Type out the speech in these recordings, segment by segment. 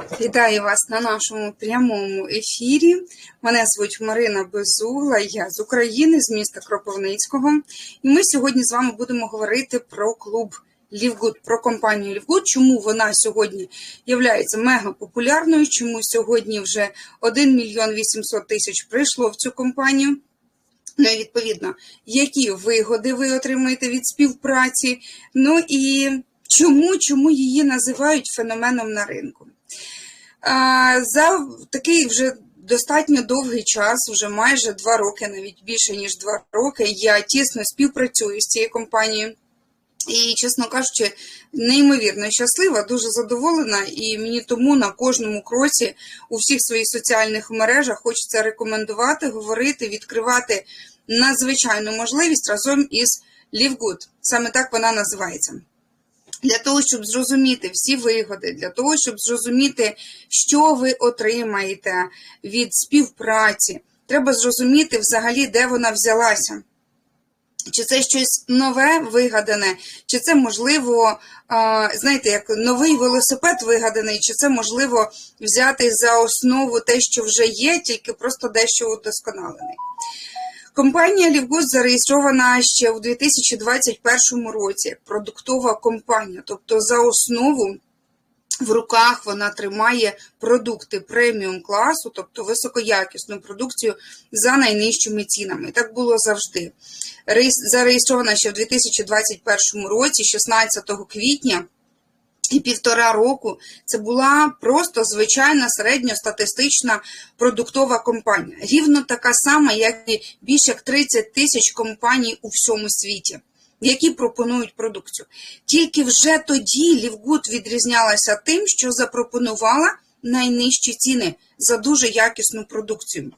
Вітаю вас на нашому прямому ефірі. Мене звуть Марина Безугла, я з України, з міста Кропивницького. І ми сьогодні з вами будемо говорити про клуб Лівгуд, про компанію Лівгуд, чому вона сьогодні є мега популярною, чому сьогодні вже 1 мільйон 800 тисяч прийшло в цю компанію. Ну і відповідно, які вигоди ви отримаєте від співпраці, ну і чому, чому її називають феноменом на ринку. За такий вже достатньо довгий час, вже майже два роки, навіть більше ніж два роки, я тісно співпрацюю з цією компанією. І, чесно кажучи, неймовірно щаслива, дуже задоволена, і мені тому на кожному кроці у всіх своїх соціальних мережах хочеться рекомендувати, говорити, відкривати надзвичайну можливість разом із LiveGood. Саме так вона називається. Для того, щоб зрозуміти всі вигоди, для того, щоб зрозуміти, що ви отримаєте від співпраці, треба зрозуміти взагалі, де вона взялася. Чи це щось нове вигадане, чи це можливо, знаєте, як новий велосипед вигаданий, чи це можливо взяти за основу те, що вже є, тільки просто дещо удосконалений. Компанія Лівгуд зареєстрована ще у 2021 році продуктова компанія, тобто за основу. В руках вона тримає продукти преміум класу, тобто високоякісну продукцію за найнижчими цінами. Так було завжди. Зареєстрована ще в 2021 році, 16 квітня. І півтора року це була просто звичайна середньостатистична продуктова компанія. Рівно така сама, як і більш як 30 тисяч компаній у всьому світі, які пропонують продукцію. Тільки вже тоді Лівгуд відрізнялася тим, що запропонувала найнижчі ціни за дуже якісну продукцію.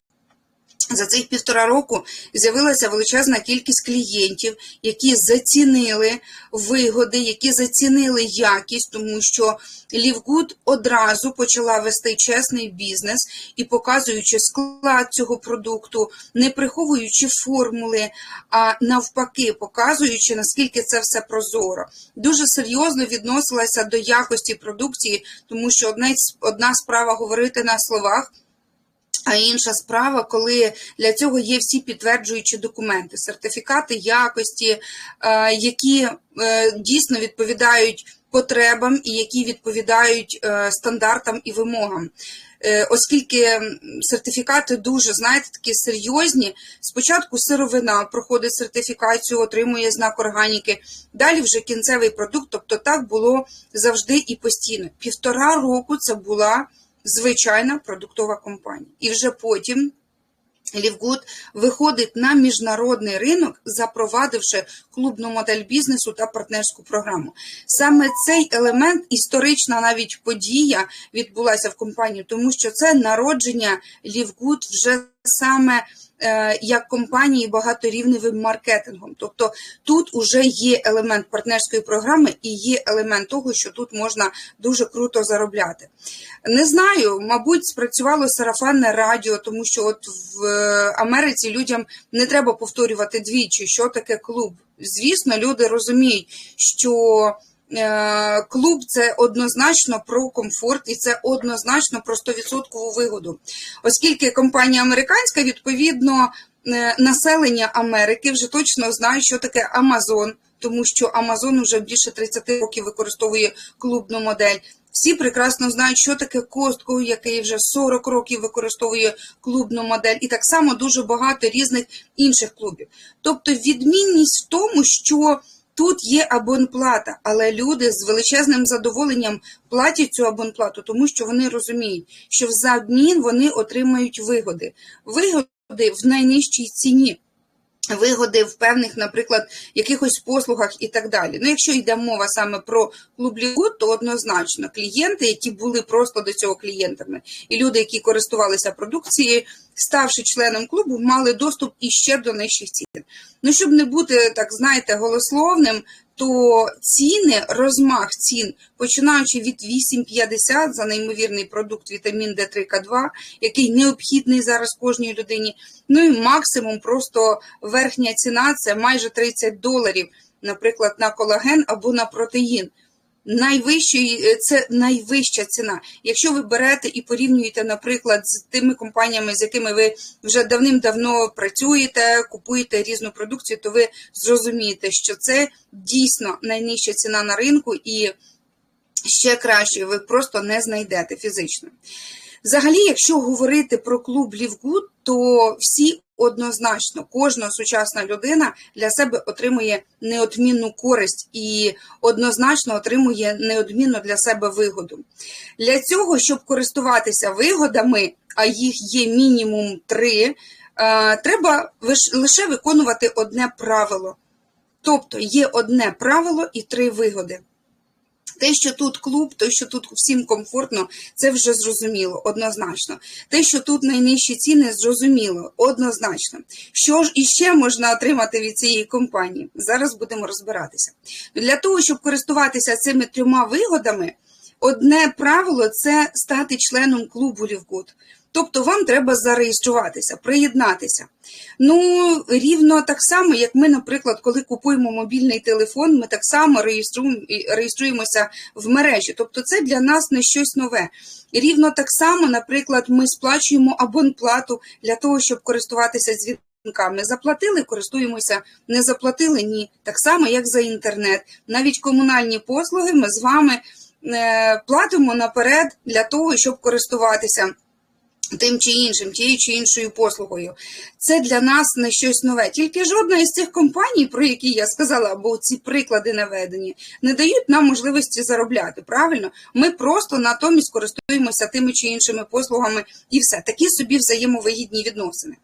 За цих півтора року з'явилася величезна кількість клієнтів, які зацінили вигоди, які зацінили якість, тому що Лівгуд одразу почала вести чесний бізнес і показуючи склад цього продукту, не приховуючи формули, а навпаки, показуючи наскільки це все прозоро. Дуже серйозно відносилася до якості продукції, тому що одна, справа говорити на словах. А інша справа, коли для цього є всі підтверджуючі документи, сертифікати якості, е, які е, дійсно відповідають потребам і які відповідають е, стандартам і вимогам. Оскільки сертифікати дуже, знаєте, такі серйозні, спочатку сировина проходить сертифікацію, отримує знак органіки, далі вже кінцевий продукт, тобто так було завжди і постійно. Півтора року це була звичайна продуктова компанія. І вже потім Лівгуд виходить на міжнародний ринок, запровадивши клубну модель бізнесу та партнерську програму. Саме цей елемент, історична навіть подія, відбулася в компанії, тому що це народження Лівгуд вже саме як компанії багаторівневим маркетингом. Тобто тут вже є елемент партнерської програми і є елемент того, що тут можна дуже круто заробляти. Не знаю, мабуть, спрацювало сарафанне радіо, тому що от в Америці людям не треба повторювати двічі, що таке клуб. Звісно, люди розуміють, що. Е, клуб це однозначно про комфорт і це однозначно про 100% вигоду. Оскільки компанія американська, відповідно, е, населення Америки вже точно знає, що таке Амазон, тому що Амазон вже більше 30 років використовує клубну модель. Всі прекрасно знають, що таке Костко, який вже 40 років використовує клубну модель, і так само дуже багато різних інших клубів. Тобто відмінність в тому, що Тут є абонплата, але люди з величезним задоволенням платять цю абонплату, тому що вони розуміють, що взамін вони отримають вигоди. Вигоди в найнижчій ціні. Вигоди в певних, наприклад, якихось послугах і так далі. Ну, якщо йде мова саме про клуб Лігуд, то однозначно клієнти, які були просто до цього клієнтами, і люди, які користувалися продукцією, ставши членом клубу, мали доступ іще до нижчих цін. Ну, щоб не бути, так знаєте, голословним, то ціни, розмах цін, починаючи від 8,50 за неймовірний продукт вітамін Д3К2, який необхідний зараз кожній людині. Ну і максимум просто верхня ціна це майже 30 доларів, наприклад, на колаген або на протеїн. Е, це найвища ціна. Якщо ви берете і порівнюєте, наприклад, з тими компаніями, з якими ви вже давним-давно працюєте, купуєте різну продукцію, то ви зрозумієте, що це дійсно найнижча ціна на ринку і ще краще ви просто не знайдете фізично. Взагалі, якщо говорити про клуб Лівгуд, то всі однозначно, кожна сучасна людина для себе отримує неодмінну користь і однозначно отримує неодмінну для себе вигоду. Для цього, щоб користуватися вигодами, а їх є мінімум три, е, треба лише виконувати одне правило. Тобто є одне правило і три вигоди. Те, що тут клуб, те, що тут всім комфортно, це вже зрозуміло, однозначно. Те, що тут найнижчі ціни, зрозуміло, однозначно. Що ж іще можна отримати від цієї компанії? Зараз будемо розбиратися. Для того, щоб користуватися цими трьома вигодами, одне правило це стати членом клубу Лівгуд. Тобто вам треба зареєструватися, приєднатися. Ну, рівно так само, як ми, наприклад, коли купуємо мобільний телефон, ми так само реєструємося в мережі. Тобто це для нас не щось нове. Рівно так само, наприклад, ми сплачуємо абонплату для того, щоб користуватися дзвінками. Заплатили, користуємося, не заплатили ні. Так само, як за інтернет. Навіть комунальні послуги ми з вами е, платимо наперед для того, щоб користуватися тим чи іншим, тією чи іншою послугою. Це для нас не щось нове. Тільки жодна із цих компаній, про які я сказала, або ці приклади наведені, не дають нам можливості заробляти. Правильно, ми просто натомість користуємося тими чи іншими послугами, і все такі собі взаємовигідні відносини.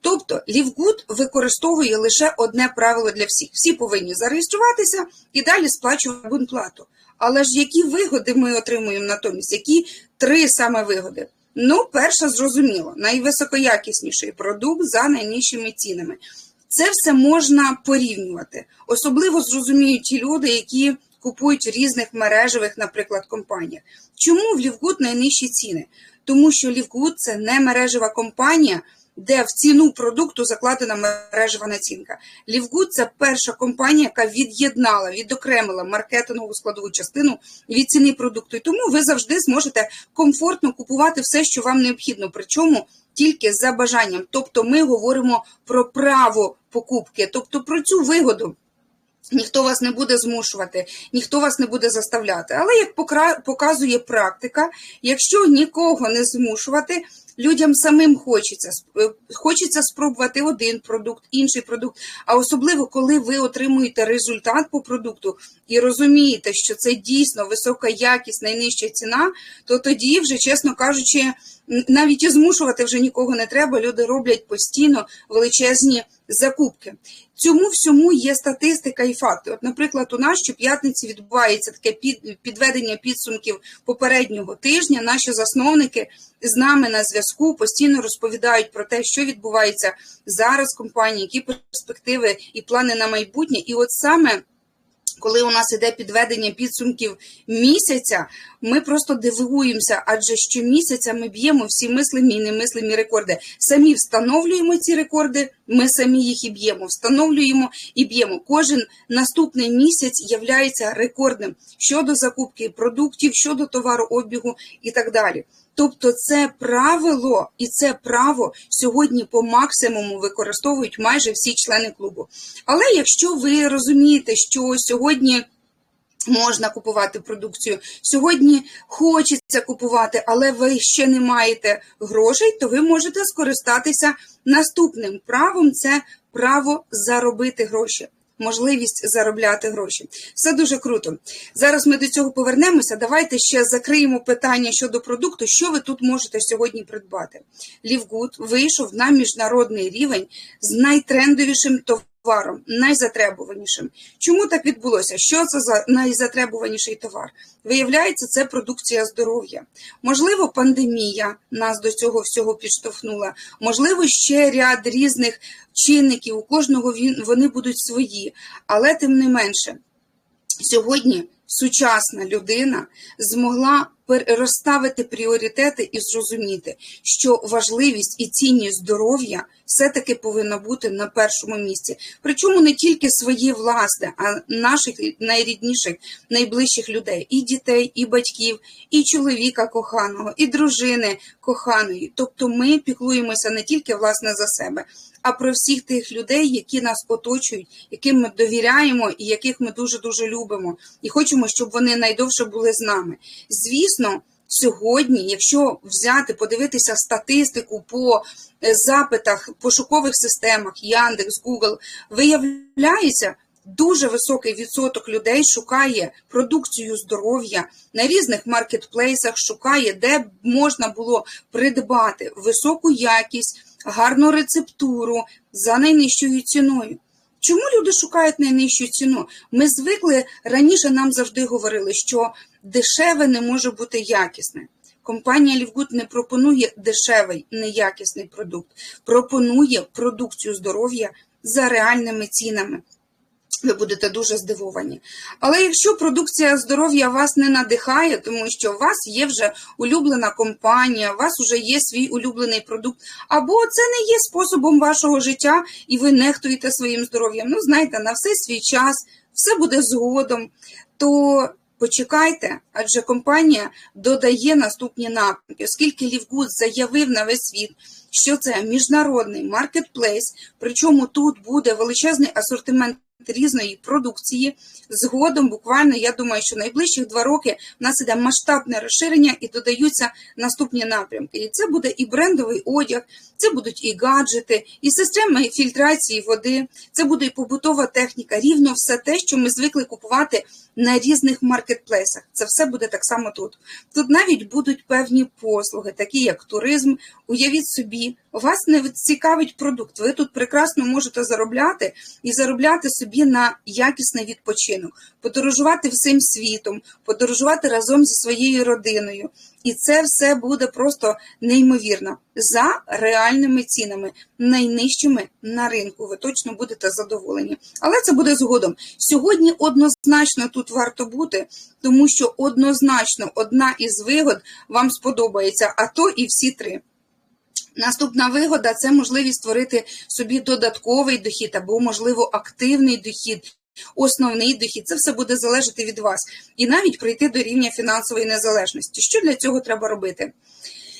Тобто, Лівгуд використовує лише одне правило для всіх: всі повинні зареєструватися і далі сплачувати абонплату. Але ж які вигоди ми отримуємо натомість? Які три саме вигоди? Ну, перше, зрозуміло, найвисокоякісніший продукт за найнижчими цінами. Це все можна порівнювати. Особливо зрозуміють ті люди, які купують різних мережевих, наприклад, компаніях. Чому в Лівгуд найнижчі ціни? Тому що Лівгуд це не мережева компанія, де в ціну продукту закладена мережева націнка. Лівгуд це перша компанія, яка від'єднала, відокремила маркетингову складову частину від ціни продукту. І тому ви завжди зможете комфортно купувати все, що вам необхідно. Причому тільки за бажанням. Тобто, ми говоримо про право покупки, тобто про цю вигоду. Ніхто вас не буде змушувати, ніхто вас не буде заставляти. Але як показує практика, якщо нікого не змушувати, людям самим хочеться е, хочеться спробувати один продукт, інший продукт. А особливо, коли ви отримуєте результат по продукту і розумієте, що це дійсно висока якість, найнижча ціна, то тоді, вже чесно кажучи, навіть і змушувати вже нікого не треба. Люди роблять постійно величезні закупки. Цьому всьому є статистика і факти. От, наприклад, у нас щоп'ятниці відбувається таке під, підведення підсумків попереднього тижня. Наші засновники з нами на зв'язку постійно розповідають про те, що відбувається зараз в компанії, які перспективи і плани на майбутнє. І от саме. Коли у нас іде підведення підсумків місяця, ми просто дивуємося, адже щомісяця ми б'ємо всі мислимі і немислимі рекорди. Самі встановлюємо ці рекорди, ми самі їх і б'ємо, встановлюємо і б'ємо. Кожен наступний місяць являється рекордним щодо закупки продуктів, щодо товарообігу і так далі. Тобто це правило і це право сьогодні по максимуму використовують майже всі члени клубу. Але якщо ви розумієте, що сьогодні можна купувати продукцію, сьогодні хочеться купувати, але ви ще не маєте грошей, то ви можете скористатися наступним правом це право заробити гроші. Можливість заробляти гроші. Все дуже круто. Зараз ми до цього повернемося. Давайте ще закриємо питання щодо продукту. Що ви тут можете сьогодні придбати? Лівгуд вийшов на міжнародний рівень з найтрендовішим товаром, найзатребуванішим. Чому так відбулося? Що це за найзатребуваніший товар? Виявляється, це продукція здоров'я. Можливо, пандемія нас до цього всього підштовхнула. Можливо, ще ряд різних чинників. У кожного вони будуть свої, але тим не менше. Сьогодні сучасна людина змогла розставити пріоритети і зрозуміти, що важливість і цінність здоров'я все-таки повинна бути на першому місці. Причому не тільки своє власне, а наших найрідніших, найближчих людей, і дітей, і батьків, і чоловіка коханого, і дружини коханої. Тобто ми піклуємося не тільки власне за себе, а про всіх тих людей, які нас оточують, яким ми довіряємо і яких ми дуже дуже любимо, і хочемо, щоб вони найдовше були з нами. Звісно, сьогодні, якщо взяти, подивитися статистику по е, запитах, пошукових системах Яндекс, Google, виявляється. Дуже високий відсоток людей шукає продукцію здоров'я на різних маркетплейсах, шукає, де можна було придбати високу якість, гарну рецептуру за найнижчою ціною. Чому люди шукають найнижчу ціну? Ми звикли раніше нам завжди говорили, що дешеве не може бути якісне. Компанія Лівгуд не пропонує дешевий, неякісний продукт, пропонує продукцію здоров'я за реальними цінами. Ви будете дуже здивовані. Але якщо продукція здоров'я вас не надихає, тому що у вас є вже улюблена компанія, у вас вже є свій улюблений продукт, або це не є способом вашого життя, і ви нехтуєте своїм здоров'ям. Ну, знаєте, на все свій час, все буде згодом, то почекайте, адже компанія додає наступні напрямки, оскільки Лівгуд заявив на весь світ, що це міжнародний маркетплейс, причому тут буде величезний асортимент різної продукції. Згодом, буквально, я думаю, що найближчих два роки в нас іде масштабне розширення і додаються наступні напрямки. І це буде і брендовий одяг, це будуть і гаджети, і системи фільтрації води, це буде і побутова техніка, рівно все те, що ми звикли купувати на різних маркетплейсах. Це все буде так само тут. Тут навіть будуть певні послуги, такі як туризм. Уявіть собі, вас не цікавить продукт. Ви тут прекрасно можете заробляти і заробляти собі на якісний відпочинок, подорожувати всім світом, подорожувати разом зі своєю родиною. І це все буде просто неймовірно за реальними цінами, найнижчими на ринку. Ви точно будете задоволені. Але це буде згодом. Сьогодні однозначно тут варто бути, тому що однозначно одна із вигод вам сподобається, а то і всі три. Наступна вигода це можливість створити собі додатковий дохід або, можливо, активний дохід. Основний дохід це все буде залежати від вас, і навіть прийти до рівня фінансової незалежності. Що для цього треба робити?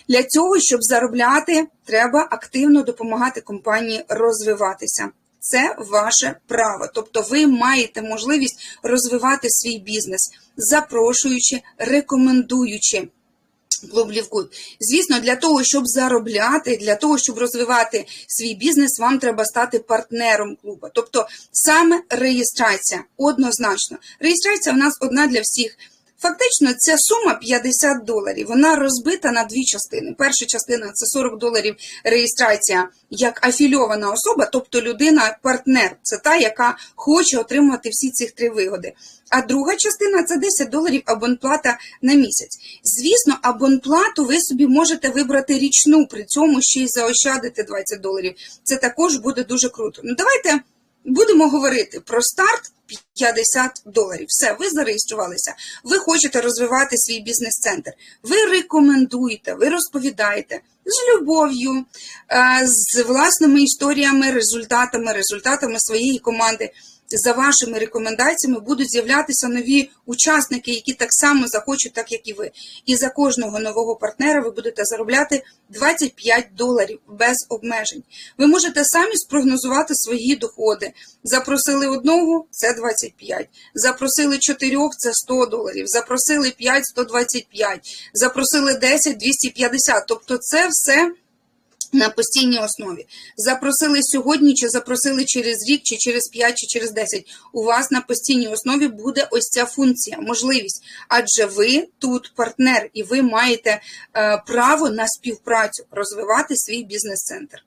Для цього, щоб заробляти, треба активно допомагати компанії розвиватися. Це ваше право. Тобто ви маєте можливість розвивати свій бізнес, запрошуючи, рекомендуючи. Клуб Лівгуд. Звісно, для того, щоб заробляти, для того, щоб розвивати свій бізнес, вам треба стати партнером клубу. Тобто саме реєстрація однозначно. Реєстрація у нас одна для всіх. Фактично, ця сума 50 доларів. Вона розбита на дві частини. Перша частина це 40 доларів реєстрація як афільована особа, тобто людина-партнер. Це та, яка хоче отримати всі ці три вигоди. А друга частина це 10 доларів абонплата на місяць. Звісно, абонплату ви собі можете вибрати річну, при цьому ще й заощадити 20 доларів. Це також буде дуже круто. Ну давайте будемо говорити про старт 50 доларів. Все, ви зареєструвалися. Ви хочете розвивати свій бізнес-центр. Ви рекомендуєте, ви розповідаєте з любов'ю, е, з власними історіями, результатами, результатами своєї команди. За вашими рекомендаціями будуть з'являтися нові учасники, які так само захочуть, так як і ви. І за кожного нового партнера ви будете заробляти 25 доларів без обмежень. Ви можете самі спрогнозувати свої доходи. Запросили одного це 25, запросили чотирьох це 100 доларів, запросили 5 125, запросили 10 250. Тобто, це все. На постійній основі запросили сьогодні, чи запросили через рік, чи через 5, чи через 10. У вас на постійній основі буде ось ця функція, можливість, адже ви тут партнер, і ви маєте е, право на співпрацю розвивати свій бізнес-центр.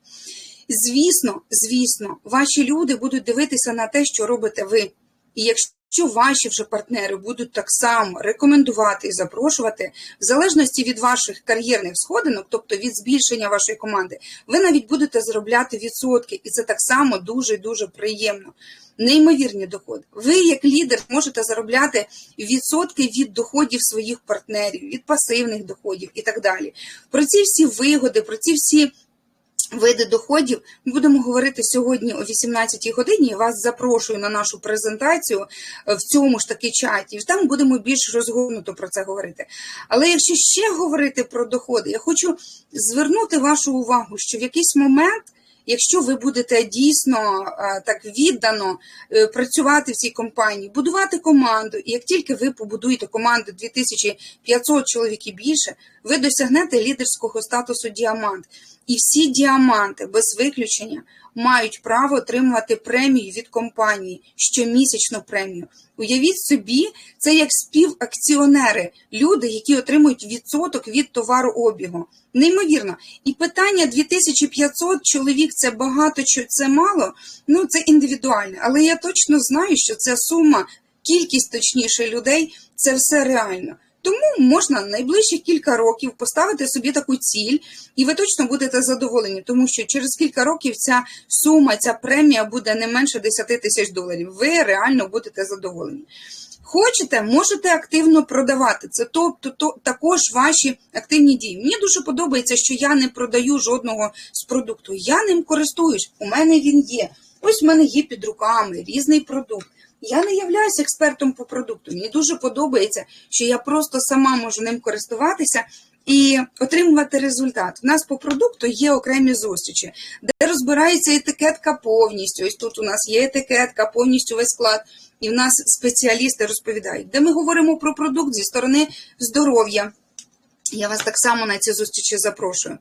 Звісно, звісно, ваші люди будуть дивитися на те, що робите ви. І якщо Що ваші вже партнери будуть так само рекомендувати і запрошувати, в залежності від ваших кар'єрних сходинок, тобто від збільшення вашої команди, ви навіть будете заробляти відсотки, і це так само дуже дуже приємно. Неймовірні доходи. Ви, як лідер, можете заробляти відсотки від доходів своїх партнерів, від пасивних доходів і так далі. Про ці всі вигоди, про ці всі види доходів ми будемо говорити сьогодні о 18 годині. Я вас запрошую на нашу презентацію в цьому ж таки чаті. Там будемо більш розгорнуто про це говорити. Але якщо ще говорити про доходи, я хочу звернути вашу увагу, що в якийсь момент. Якщо ви будете дійсно так віддано е, працювати в цій компанії, будувати команду, і як тільки ви побудуєте команду 2500 чоловік і більше, ви досягнете лідерського статусу діамант. І всі діаманти без виключення мають право отримувати премію від компанії, щомісячну премію. Уявіть собі, це як співакціонери, люди, які отримують відсоток від товарообігу. Неймовірно. І питання 2500 чоловік це багато чи це мало. Ну це індивідуально. Але я точно знаю, що ця сума, кількість точніше людей це все реально. Тому можна найближчих кілька років поставити собі таку ціль, і ви точно будете задоволені, тому що через кілька років ця сума, ця премія буде не менше 10 тисяч доларів. Ви реально будете задоволені. Хочете, можете активно продавати. Це тобто то, також ваші активні дії. Мені дуже подобається, що я не продаю жодного з продукту. Я ним користуюсь. У мене він є. Ось в мене є під руками різний продукт. Я не являюся експертом по продукту. Мені дуже подобається, що я просто сама можу ним користуватися і отримувати результат. У нас по продукту є окремі зустрічі, де розбирається етикетка повністю. Ось тут у нас є етикетка, повністю весь склад. І в нас спеціалісти розповідають, де ми говоримо про продукт зі сторони здоров'я. Я вас так само на ці зустрічі запрошую.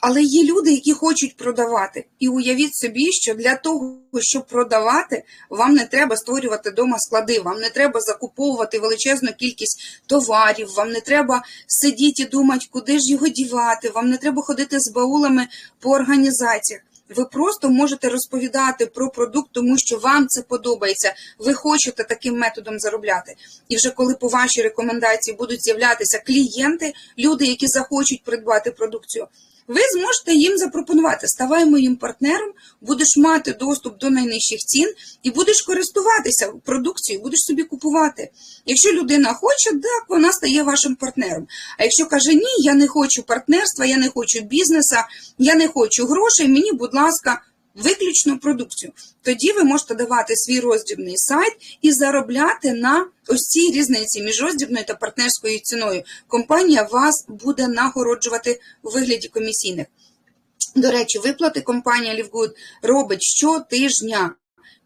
Але є люди, які хочуть продавати. І уявіть собі, що для того, щоб продавати, вам не треба створювати вдома склади, вам не треба закуповувати величезну кількість товарів, вам не треба сидіти і думати, куди ж його дівати, вам не треба ходити з баулами по організаціях. Ви просто можете розповідати про продукт, тому що вам це подобається. Ви хочете таким методом заробляти. І вже коли по вашій рекомендації будуть з'являтися клієнти, люди, які захочуть придбати продукцію, ви зможете їм запропонувати, ставай моїм партнером, будеш мати доступ до найнижчих цін і будеш користуватися продукцією, будеш собі купувати. Якщо людина хоче, так вона стає вашим партнером. А якщо каже ні, я не хочу партнерства, я не хочу бізнеса, я не хочу грошей, мені, будь ласка. Виключно продукцію. Тоді ви можете давати свій роздібний сайт і заробляти на ось цій різниці між роздібною та партнерською ціною. Компанія вас буде нагороджувати у вигляді комісійних. До речі, виплати компанія Лівгуд робить щотижня.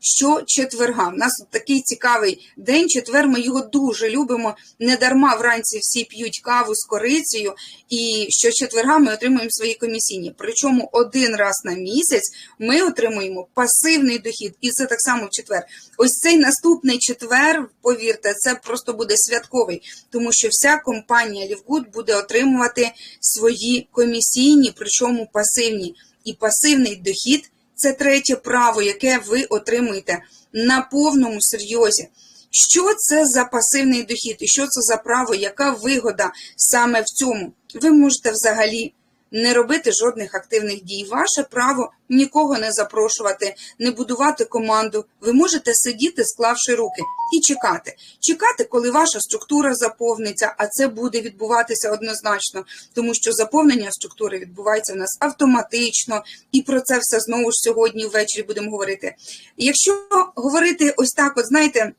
Щочетверга. У нас такий цікавий день. Четвер ми його дуже любимо. Не дарма вранці всі п'ють каву з корицею, і щочетверга ми отримуємо свої комісійні. Причому один раз на місяць ми отримуємо пасивний дохід, і це так само в четвер. Ось цей наступний четвер, повірте, це просто буде святковий, тому що вся компанія Лівгуд буде отримувати свої комісійні, причому пасивні. І пасивний дохід це третє право, яке ви отримуєте на повному серйозі. Що це за пасивний дохід і що це за право, яка вигода саме в цьому? Ви можете взагалі не робити жодних активних дій. Ваше право нікого не запрошувати, не будувати команду. Ви можете сидіти, склавши руки, і чекати. Чекати, коли ваша структура заповниться, а це буде відбуватися однозначно, тому що заповнення структури відбувається в нас автоматично, і про це все знову ж сьогодні ввечері будемо говорити. Якщо говорити ось так, от знаєте.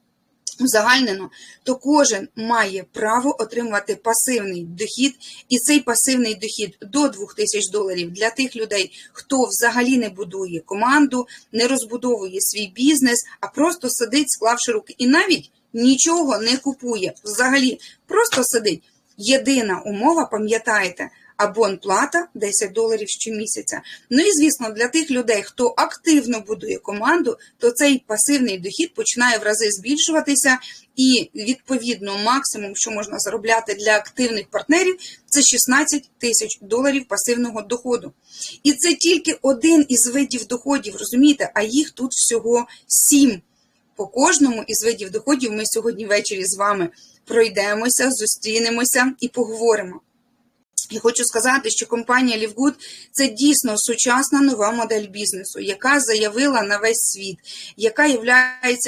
Узагальнено, то кожен має право отримувати пасивний дохід, і цей пасивний дохід до 2000 доларів для тих людей, хто взагалі не будує команду, не розбудовує свій бізнес, а просто сидить, склавши руки, і навіть нічого не купує. Взагалі, просто сидить. Єдина умова, пам'ятаєте, абонплата 10 доларів щомісяця. Ну і звісно, для тих людей, хто активно будує команду, то цей пасивний дохід починає в рази збільшуватися, і відповідно максимум, що можна заробляти для активних партнерів, це 16 тисяч доларів пасивного доходу. І це тільки один із видів доходів, розумієте, а їх тут всього сім. По кожному із видів доходів ми сьогодні ввечері з вами пройдемося, зустрінемося і поговоримо. І хочу сказати, що компанія Лівгуд це дійсно сучасна нова модель бізнесу, яка заявила на весь світ, яка є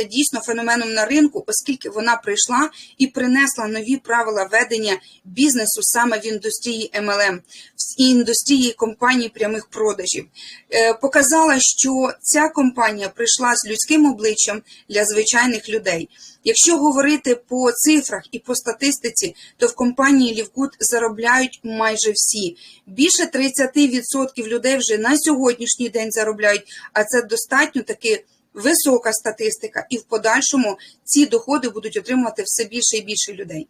дійсно феноменом на ринку, оскільки вона прийшла і принесла нові правила ведення бізнесу саме в індустрії MLM, в індустрії компаній прямих продажів. Е, Показала, що ця компанія прийшла з людським обличчям для звичайних людей. Якщо говорити по цифрах і по статистиці, то в компанії Лівгуд заробляють майже всі. Більше 30% людей вже на сьогоднішній день заробляють, а це достатньо таки висока статистика, і в подальшому ці доходи будуть отримувати все більше і більше людей.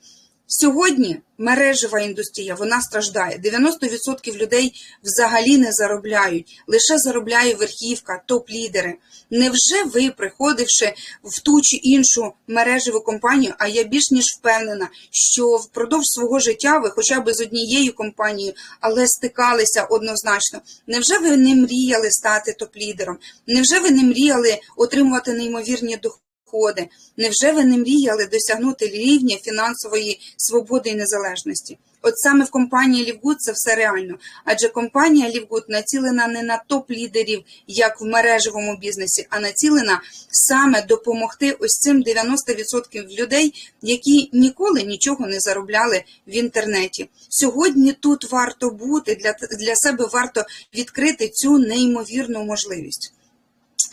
Сьогодні мережева індустрія вона страждає. 90% людей взагалі не заробляють, лише заробляє верхівка, топ-лідери. Невже ви, приходивши в ту чи іншу мережеву компанію, а я більш ніж впевнена, що впродовж свого життя ви хоча б з однією компанією, але стикалися однозначно. Невже ви не мріяли стати топ-лідером? Невже ви не мріяли отримувати неймовірні доходи? Доходи. Невже ви не мріяли досягнути рівня фінансової свободи і незалежності? От саме в компанії Лівгуд це все реально, адже компанія Лівгуд націлена не на топ-лідерів, як в мережевому бізнесі, а націлена саме допомогти ось цим 90% людей, які ніколи нічого не заробляли в інтернеті. Сьогодні тут варто бути для, для себе варто відкрити цю неймовірну можливість.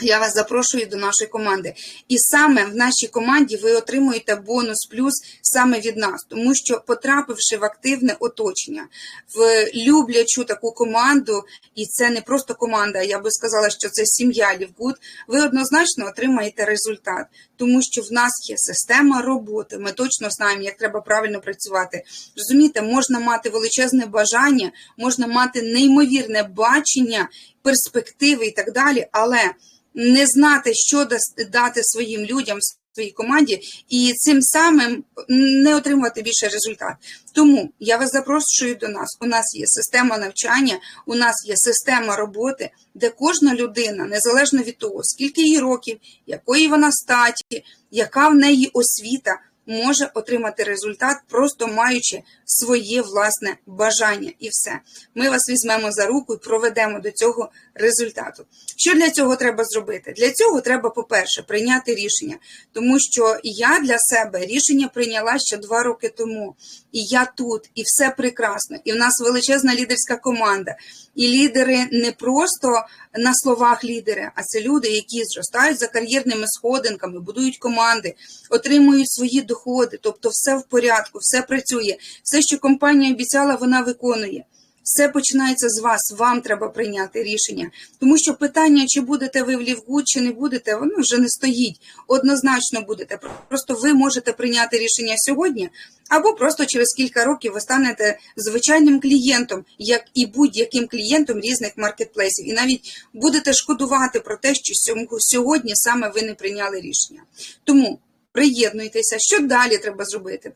Я вас запрошую до нашої команди. І саме в нашій команді ви отримуєте бонус плюс саме від нас, тому що, потрапивши в активне оточення, в люблячу таку команду, і це не просто команда, я би сказала, що це сім'я Лівгуд, ви однозначно отримаєте результат, тому що в нас є система роботи. Ми точно знаємо, як треба правильно працювати. Розумієте, можна мати величезне бажання, можна мати неймовірне бачення, перспективи і так далі, але не знати, що дати своїм людям своїй команді, і цим самим не отримувати більше результат. Тому я вас запрошую до нас. У нас є система навчання, у нас є система роботи, де кожна людина, незалежно від того, скільки їй років, якої вона статі, яка в неї освіта може отримати результат, просто маючи своє власне бажання і все. Ми вас візьмемо за руку і проведемо до цього результату. Що для цього треба зробити? Для цього треба, по-перше, прийняти рішення, тому що я для себе рішення прийняла ще два роки тому. І я тут, і все прекрасно. І в нас величезна лідерська команда. І лідери не просто на словах лідери, а це люди, які зростають за кар'єрними сходинками, будують команди, отримують свої доходи. Тобто, все в порядку, все працює, все, що компанія обіцяла, вона виконує. Все починається з вас, вам треба прийняти рішення. Тому що питання, чи будете ви в Лівгуд, чи не будете, воно вже не стоїть. Однозначно будете. Просто ви можете прийняти рішення сьогодні, або просто через кілька років ви станете звичайним клієнтом, як і будь-яким клієнтом різних маркетплейсів. І навіть будете шкодувати про те, що сьогодні саме ви не прийняли рішення. Тому приєднуйтеся, що далі треба зробити.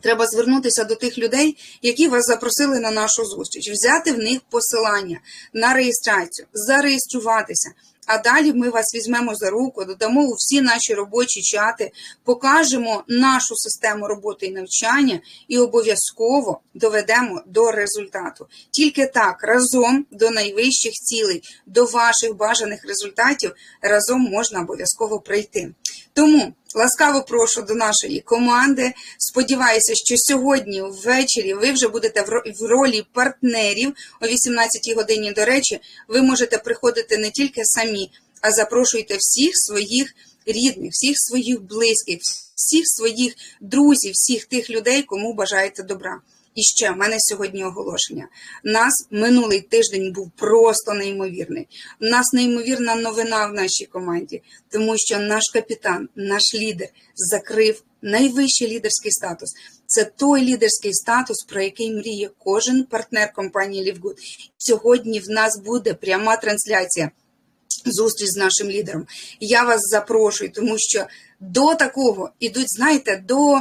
Треба звернутися до тих людей, які вас запросили на нашу зустріч, взяти в них посилання на реєстрацію, зареєструватися. А далі ми вас візьмемо за руку, додамо у всі наші робочі чати, покажемо нашу систему роботи і навчання і обов'язково доведемо до результату. Тільки так, разом до найвищих цілей, до ваших бажаних результатів разом можна обов'язково прийти. Тому ласкаво прошу до нашої команди. Сподіваюся, що сьогодні ввечері ви вже будете в ролі партнерів о 18 годині. До речі, ви можете приходити не тільки самі, а запрошуйте всіх своїх рідних, всіх своїх близьких, всіх своїх друзів, всіх тих людей, кому бажаєте добра. І ще в мене сьогодні оголошення. Нас минулий тиждень був просто неймовірний. У нас неймовірна новина в нашій команді, тому що наш капітан, наш лідер закрив найвищий лідерський статус. Це той лідерський статус, про який мріє кожен партнер компанії Лівгуд. Сьогодні в нас буде пряма трансляція. Зустріч з нашим лідером. Я вас запрошую, тому що до такого ідуть, знаєте, до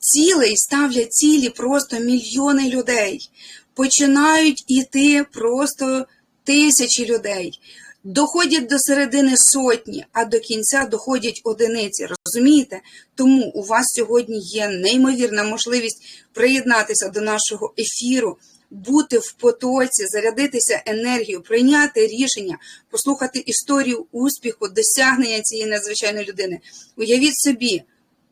цілей ставлять цілі просто мільйони людей. Починають іти просто тисячі людей. доходять до середини сотні, а до кінця доходять одиниці. Розумієте? Тому у вас сьогодні є неймовірна можливість приєднатися до нашого ефіру, бути в потоці, зарядитися енергією, прийняти рішення, послухати історію успіху, досягнення цієї надзвичайної людини. Уявіть собі,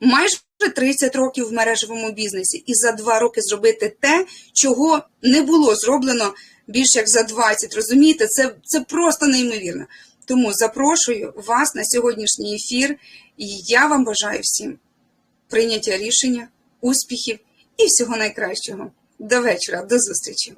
майже 30 років в мережевому бізнесі і за два роки зробити те, чого не було зроблено більше як за 20. Розумієте, це, це просто неймовірно. Тому запрошую вас на сьогоднішній ефір, і я вам бажаю всім прийняття рішення, успіхів і всього найкращого. До вечора, до зустрічі!